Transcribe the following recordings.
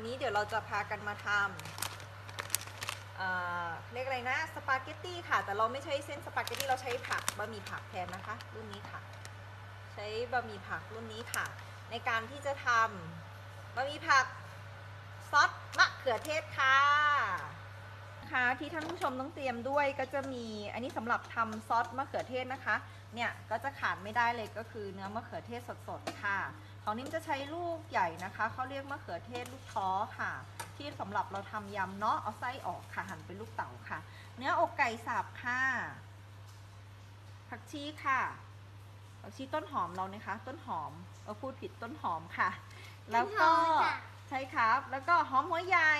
วันนี้เดี๋ยวเราจะพากันมาทำเอ่อเรียกอะไรนะสปาเกตตี้ค่ะ แต่เราไม่ใช้เส้นสปาเกตตี้เราใช้ผักบะหมี่ผักแทนนะคะ รุ่นนี้ค่ะ ใช้บะหมี่ผักรุ่นนี้ค่ะ ในการที่จะทำบะหมี่ผักซอสมะเขือเทศค่ะค่ะที่ท่านผู้ชมต้องเตรียมด้วยก็จะมีอันนี้สำหรับทำซอสมะเขือเทศนะคะ เนี่ยก็จะขาดไม่ได้เลยก็คือเนื้อมะเขือเทศสดๆค่ะ ของนิ่มจะใช้ลูกใหญ่นะคะเขาเรียกมะเขือเทศลูกท้อค่ะ ที่สำหรับเราทำยำเนาะเอาไส้ออกค่ะหั่นเป็นลูกเต๋าค่ะ เนื้ออกไก่สับค่ะ ผักชีค่ะผักชีต้นหอมเรานะคะ ต้นหอมเออพูดผิดต้นหอมค่ะ แล้วก็ต้นหอมค่ะใช่ครับ แล้วก็หอมหัวใหญ่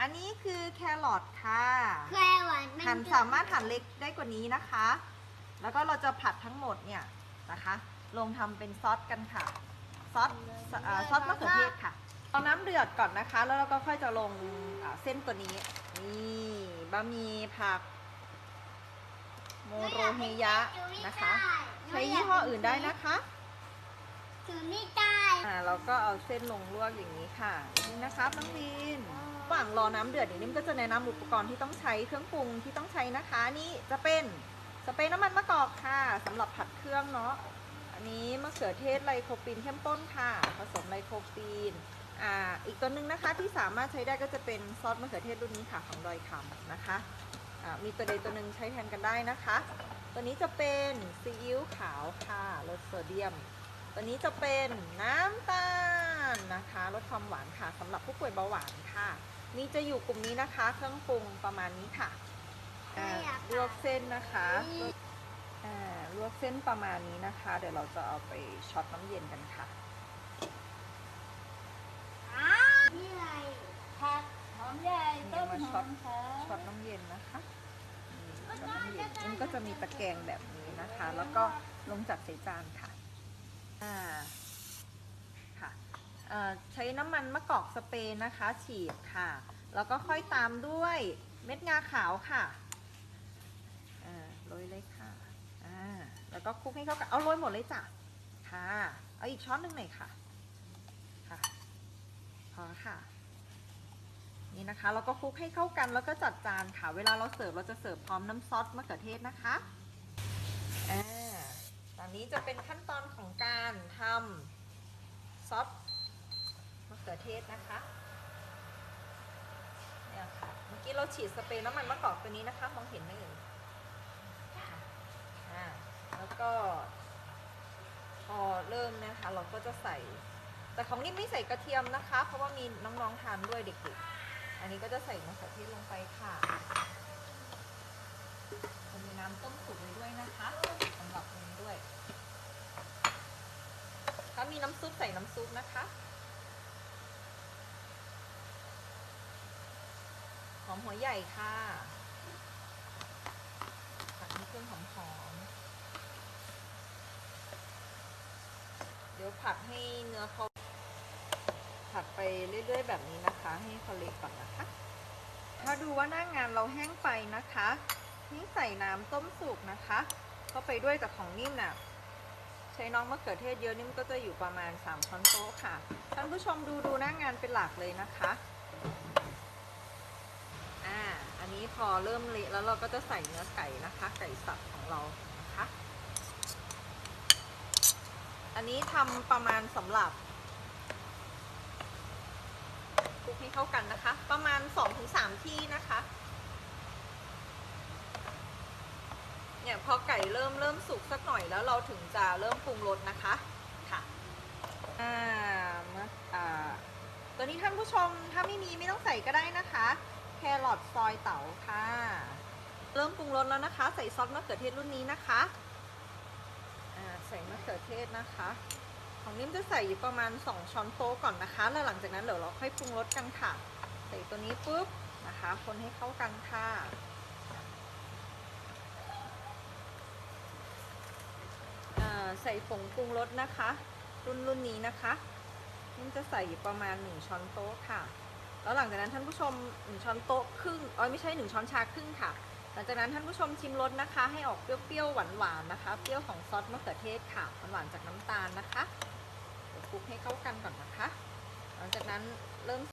อันนี้คือแครอทค่ะแครหวานเป็นหั่นสามารถหั่นเล็กได้กว่านี้นะคะ แล้วก็เราจะผัดทั้งหมดเนี่ยนะคะ ลงทำเป็นซอสกันค่ะ ซอสเอ่อซอสมะเขือเทศค่ะเอาน้ำเดือดก่อนนะคะ แล้วเราก็ค่อยจะลงอ่าเส้นตัวนี้นี่บะหมี่ผัก โมโรเฮยะนะคะ ใช้ยี่ห้ออื่นได้นะคะถือไม่ได้อ่าเราก็เอาเส้นลงลวกอย่างนี้ค่ะนี่นะครับน้องวินระหว่างรอน้ำเดือดอย่างนี้มันก็จะแนะนำอุปกรณ์ที่ต้องใช้เครื่องปรุงที่ต้องใช้นะคะ นี่จะเป็นสเปรย์น้ำมันมะกอกค่ะสำหรับผัดเครื่องเนาะอั นนี้มะเขือเทศไลโคปีนเข้มข้นค่ะ ผสมไลโคปีนอ่าอีกตัวหนึ่งนะคะที่สามารถใช้ได้ก็จะเป็นซอสมะเขือเทศรุ่นนี้ค่ะของดอยคำนะคะอ่ามีตัวใดตัวหนึ่งใช้แทนกันได้นะคะ ตัวนี้จะเป็นซีอิ๊วขาวค่ะลดโซเดียม ตัวนี้จะเป็นน้ำตาลนะคะลดความหวานค่ะสำหรับผู้ป่วยเบาหวานค่ะ นี่จะอยู่กลุ่มนี้นะคะ เครื่องปรุงประมาณนี้ค่ะอ่าลวกเส้นนะคะอ่าล วกเส้นประมาณนี้นะคะ เดี๋ยวเราจะเอาไปช็อตน้ำเย็นกันค่ะ นี่อะไรผักหอมใหญ่ต้นหอมค่ะช็อตน้ำเย็นนะคะนี่ช็อตน้ำเย็นมันก็จะมีตะแกรงแบบนี้นะคะ แล้วก็ลงจากใส่จานค่ะอ่าค่ะเอ่อใช้น้ำมันมะกอกสเปรย์นะคะ ฉีดค่ะ แล้วก็ค่อยตามด้วยเม็ดงาขาวค่ะอ่าโรยเลยค่ะอ่า แล้วก็คลุกให้เข้ากันเอาโรยหมดเลยจ้ะค่ะ เอาอีกช้อนหนึ่งหน่อยค่ะค่ะพอค่ะ นี่นะคะแล้วก็คลุกให้เข้ากันแล้วก็จัดจานค่ะ เวลาเราเสิร์ฟเราจะเสิร์ฟพร้อมน้ำซอสมะเขือเทศนะคะอ่าตอนนี้จะเป็นขั้นตอนของการทำซอสมะเขือเทศนะคะเนี่ยค่ะเมื่อกี้เราฉีดสเปรย์น้ำมันมะกอกตัวนี้นะคะ มองเห็นไหมเอ่ยค่ะอ่า แล้วก็ พอเริ่มนะคะ เราก็จะใส่ แต่ของนี่ไม่ใส่กระเทียมนะคะ เพราะว่ามีน้องๆทานด้วยเด็กๆ อันนี้ก็จะใส่มะเขือเทศลงไปค่ะมีน้ำต้มสุกไว้ด้วยนะคะสำหรับนี้ด้วยถ้ามีน้ำซุปใส่น้ำซุปนะคะหอมหัวใหญ่ค่ะผัดให้เครื่องหอมๆ ดี๋ยวผัดให้เนื้อเขาผัดไปเรื่อยๆ แบบนี้นะคะ ให้เขาเละก่อนนะคะถ้าดูว่าหน้างานเราแห้งไปนะคะนี่ใส่น้ำต้มสุกนะคะ เข้าไปด้วยแต่ของนิ่มน่ะใช้น้องมะเขือเทศเยอะนิ่มก็จะอยู่ประมาณ 3 ช้อนโต๊ะค่ะ ท่านผู้ชมดูดูหน้างานเป็นหลักเลยนะคะ อ่า อันนี้พอเริ่มเละแล้วเราก็จะใส่เนื้อไก่นะคะ ไก่สับของเรานะคะ อันนี้ทำประมาณสำหรับคลุกให้เข้ากันนะคะ ประมาณ 2-3 ที่นะคะ เนี่ยพอไก่เริ่มเริ่มสุกสักหน่อยแล้วเราถึงจะเริ่มปรุงรสนะคะค่ะอ่ามะอ่าตัวนี้ท่านผู้ชมถ้าไม่มีไม่ต้องใส่ก็ได้นะคะแครอทซอยเต๋าค่ะ เริ่มปรุงรสแล้วนะคะ ใส่ซอสมะเขือเทศรุ่นนี้นะคะอ่าใส่มะเขือเท ศนะคะ ของนิ่มจะใส่อยู่ประมาณ 2 ช้อนโต๊ะก่อนนะคะ แล้วหลังจากนั้นเดี๋ยวเราค่อยปรุงรสกันค่ะ ใส่ตัวนี้ปุ๊บนะคะ คนให้เข้ากันค่ะอ่าใส่ผงปรุงรสนะคะ รุ่นรุ่นนี้นะคะนี่มจะใส่อยู่ประมาณ 1 ช้อนโต๊ะค่ะ แล้วหลังจากนั้นท่านผู้ชม 1 ช้อนโต๊ะครึ่งอ้ยไม่ใช่ 1 ช้อนชาครึ่งค่ะ หลังจากนั้นท่านผู้ชมชิมรสนะคะ ให้ออกเปรี้ยวๆหวานๆนะคะ เปรี้ยวของซอสมะเขือเทศค่ะหวานจากน้ำตาลนะคะเดี๋ยวคลุกให้เข้ากันก่อนนะคะ หลังจากนั้นเริ่ม